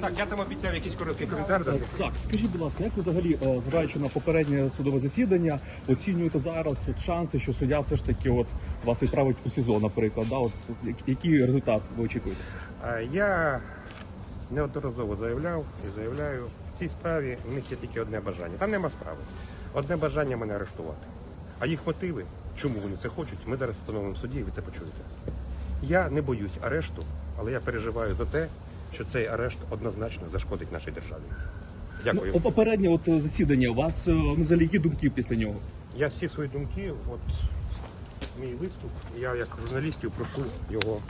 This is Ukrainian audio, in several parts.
Так, я там обіцяв якийсь короткий коментар дати. Так, скажіть, будь ласка, як ви взагалі, е, зважаючи на попереднє судове засідання, оцінюєте зараз от шанси, що суддя все ж таки от вас відправить у СІЗО, наприклад, да? От, який результат ви очікуєте? Я неодноразово заявляв і заявляю, в цій справі в них є тільки одне бажання. Там нема справи. Одне бажання мене арештувати. А їх мотиви, чому вони це хочуть, ми зараз встановимо в суді, і ви це почуєте. Я не боюсь арешту, але я переживаю за те, що цей арешт однозначно зашкодить нашій державі. Дякую. Ну, попереднє от е, засідання, у вас е, ну, взагалі які думки після нього? Я всі свої думки, от мій виступ, я як журналістів прошу його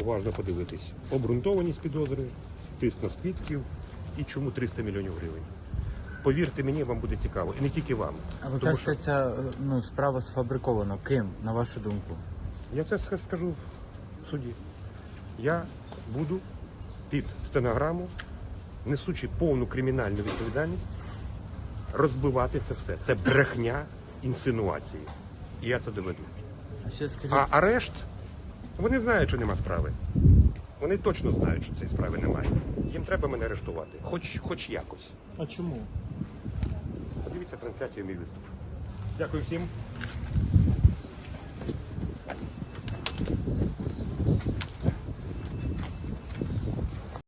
уважно подивитись. Обґрунтованість підозри, тиск на свідків і чому 300 мільйонів гривень. Повірте мені, вам буде цікаво. І не тільки вам. А ви Тому кажете, ця е, ну, справа сфабрикована. Ким, на вашу думку? Я це скажу в суді. Я буду під стенограму, несучи повну кримінальну відповідальність, розбивати це все. Це брехня інсинуації. І я це доведу. А А арешт, вони знають, що нема справи. Вони точно знають, що цієї справи немає. Їм треба мене арештувати, хоч, хоч якось. А чому? Подивіться трансляцію мій виступ. Дякую всім.